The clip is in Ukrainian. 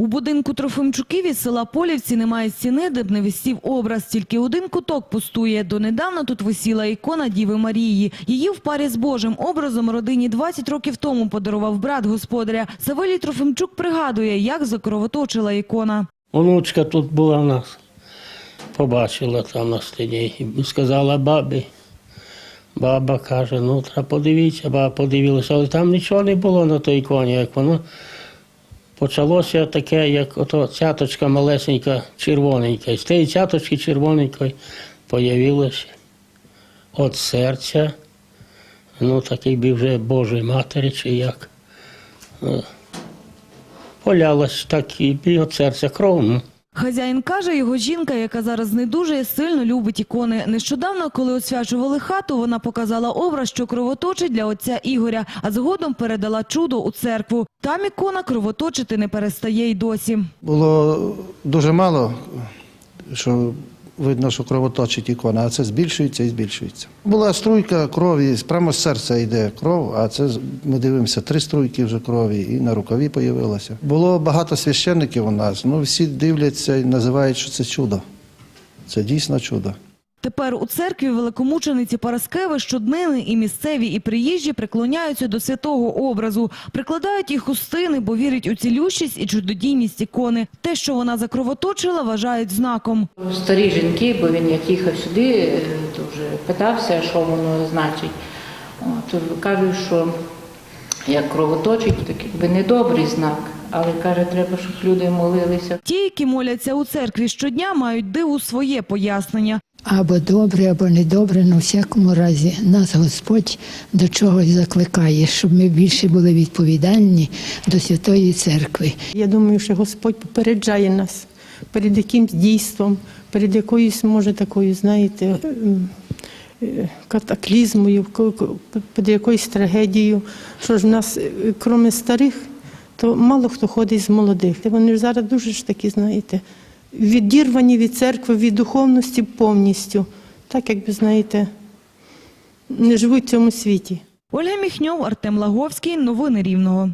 У будинку Трофимчуків із села Полівці немає стіни, де б не висів образ. Тільки один куток пустує. Донедавна тут висіла ікона Діви Марії. Її в парі з Божим образом родині 20 років тому подарував брат господаря. Савелій Трофимчук пригадує, як закровоточила ікона. Онучка тут була в нас, побачила там на стіні сказала бабі. Баба каже, ну треба подивитися, баба подивилася, але там нічого не було на той іконі, як воно почалося таке, як ото цяточка малесенька, червоненька. І з тієї цяточки червоненької появилося от серця, ну такий би вже Божої Матері, чи як. е, Полялась так і від серця кров. Хазяїн каже, його жінка, яка зараз недужає, сильно любить ікони. Нещодавно, коли освячували хату, вона показала образ, що кровоточить для отця Ігоря, а згодом передала чудо у церкву. Там ікона кровоточити не перестає й досі. Було дуже мало, що видно, що кровоточить ікона, а це збільшується і збільшується. Була струйка крові, прямо з серця йде кров, а це ми дивимося, три струйки вже крові, і на рукаві появилося. Було багато священників у нас, ну всі дивляться і називають, що це чудо. Це дійсно чудо. Тепер у церкві великомучениці Параскеви щоднини і місцеві, і приїжджі приклоняються до святого образу, прикладають їх хустини, бо вірять у цілющість і чудодійність ікони. Те, що вона закровоточила, вважають знаком. Старі жінки, бо він як їхав сюди, е, то вже питався, що воно значить. От, кажуть, що як кровоточить, так якби недобрий знак, але каже, треба, щоб люди молилися. Ті, які моляться у церкві щодня, мають диву своє пояснення. Або добре, або недобре, але у всякому разі нас Господь до чогось закликає, щоб ми більше були відповідальні до Святої Церкви. Я думаю, що Господь попереджає нас перед якимсь дійством, перед якоюсь, може, такою, знаєте, е, катаклізмою, перед якоюсь трагедією. Що ж в нас, е, крім старих, то мало хто ходить з молодих. Вони ж зараз дуже ж такі, знаєте, відірвані від церкви, від духовності повністю. Так, якби, знаєте, не живуть в цьому світі. Ольга Міхньов, Артем Лаговський. Новини Рівного.